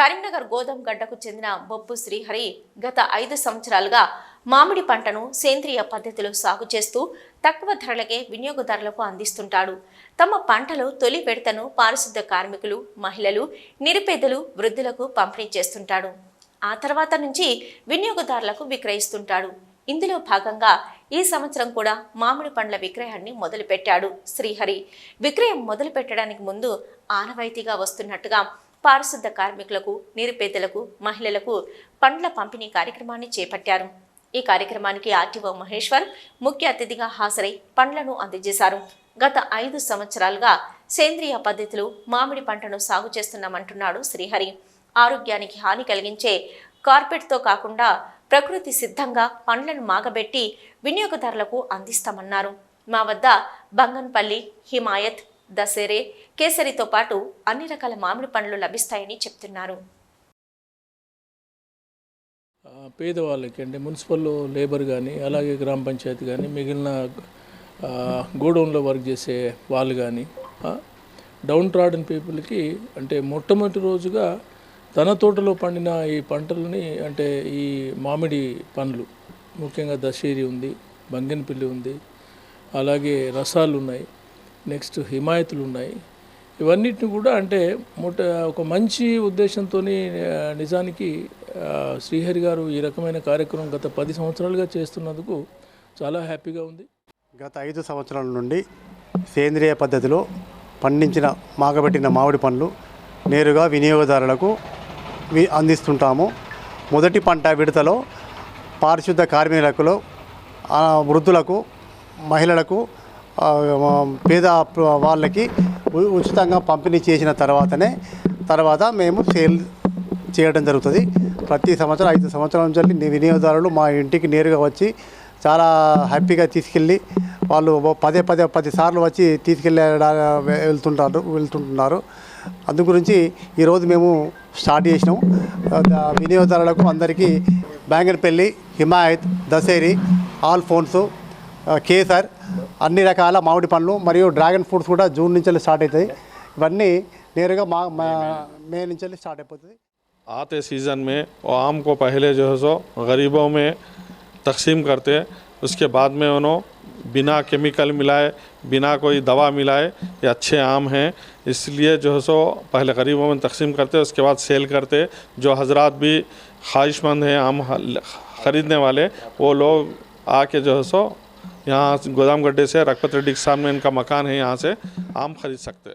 కరీంనగర్ గోదాం గడ్డకు చెందిన బొప్పు శ్రీహరి గత ఐదు సంవత్సరాలుగా మామిడి పంటను సేంద్రియ పద్ధతిలో సాగు చేస్తూ తక్కువ ధరలకే వినియోగదారులకు అందిస్తుంటాడు. తమ పంటలో తొలి విడతను పారిశుద్ధ కార్మికులు మహిళలు నిరుపేదలు వృద్ధులకు పంపిణీ చేస్తుంటాడు. ఆ తర్వాత నుంచి వినియోగదారులకు విక్రయిస్తుంటాడు. ఇందులో భాగంగా ఈ సంవత్సరం కూడా మామిడి పండ్ల విక్రయాన్ని మొదలుపెట్టాడు శ్రీహరి. విక్రయం మొదలు పెట్టడానికి ముందు ఆనవాయితీగా వస్తున్నట్టుగా పారిశుద్ధ కార్మికులకు నిరుపేదలకు మహిళలకు పండ్ల పంపిణీ కార్యక్రమాన్ని చేపట్టారు. ఈ కార్యక్రమానికి ఆర్టీఓ మహేశ్వర్ ముఖ్య అతిథిగా హాజరై పండ్లను అందజేశారు. గత ఐదు సంవత్సరాలుగా సేంద్రియ పద్ధతిలో మామిడి పంటను సాగు చేస్తున్నామంటున్నాడు శ్రీహరి. ఆరోగ్యానికి హాని కలిగించే కార్పెట్తో కాకుండా ప్రకృతి సిద్ధంగా పండ్లను మాగబెట్టి వినియోగదారులకు అందిస్తామన్నారు. మా వద్ద బంగన్పల్లి హిమాయత్ దసేరే కేసరితో పాటు అన్ని రకాల మామిడి పండ్లు లభిస్తాయని చెప్తున్నారు. పేదవాళ్ళకి అంటే మున్సిపల్ లేబర్ కానీ అలాగే గ్రామ పంచాయతీ కానీ మిగిలిన గోడౌన్లో వర్క్ చేసే వాళ్ళు కానీ డౌన్ ట్రాడన్ పీపుల్కి అంటే మొట్టమొదటి రోజుగా తన తోటలో పండిన ఈ పంటలని అంటే ఈ మామిడి పండ్లు ముఖ్యంగా దశేరి ఉంది బంగినపల్లి ఉంది అలాగే రసాలు ఉన్నాయి. నెక్స్ట్ హిమాయతులు ఉన్నాయి. ఇవన్నిటిని కూడా అంటే మొట్ట ఒక మంచి ఉద్దేశంతో నిజానికి శ్రీహరి గారు ఈ రకమైన కార్యక్రమం గత పది సంవత్సరాలుగా చేస్తున్నందుకు చాలా హ్యాపీగా ఉంది. గత ఐదు సంవత్సరాల నుండి సేంద్రియ పద్ధతిలో పండించిన మాగబెట్టిన మామిడి పండ్లు నేరుగా వినియోగదారులకు అందిస్తుంటాము. మొదటి పంట విడతలో పారిశుద్ధ కార్మికులకు ఆ, వృద్ధులకు మహిళలకు పేద వాళ్ళకి ఉ- ఉచితంగా పంపిణీ చేసిన తర్వాతనే తర్వాత మేము సేల్ చేయడం జరుగుతుంది. ప్రతి సంవత్సరం ఐదు సంవత్సరాల నుంచి వినియోగదారులు మా ఇంటికి నేరుగా వచ్చి చాలా హ్యాపీగా తీసుకెళ్ళి వాళ్ళు పదే పదే పది సార్లు వచ్చి తీసుకెళ్ళే వెళ్తుంటారు వెళ్తుంటున్నారు. అందు గురించి ఈరోజు మేము స్టార్ట్ చేసినాం. వినియోగదారులకు అందరికీ బ్యాంగన్పల్లి హిమాయత్ దసేరి ఆల్ ఫోన్స్ కేసర్ అన్ని రకాల మామిడి పండ్లు మరియు డ్రాగన్ ఫ్రూట్స్ కూడా జూన్ నుంచి స్టార్ట్ అవుతాయి ఇవన్నీ నేరుగా మా మా మే నుంచి స్టార్ట్ అయిపోతుంది आते सीज़न में वो आम को पहले जो है सो गरीबों में तकसीम करते उसके बाद में उन्होंने बिना केमिकल मिलाए बिना कोई दवा मिलाए ये अच्छे आम हैं इसलिए जो है सो पहले गरीबों में तकसीम करते उसके बाद सेल करते जो हजरात भी ख्वाहिशमंद हैं आम ह- ख़रीदने वाले वो लोग आके जो है सो यहाँ गोदाम गड्ढे से रखपत रेड्डी के सामने इनका मकान है, यहाँ से आम खरीद सकते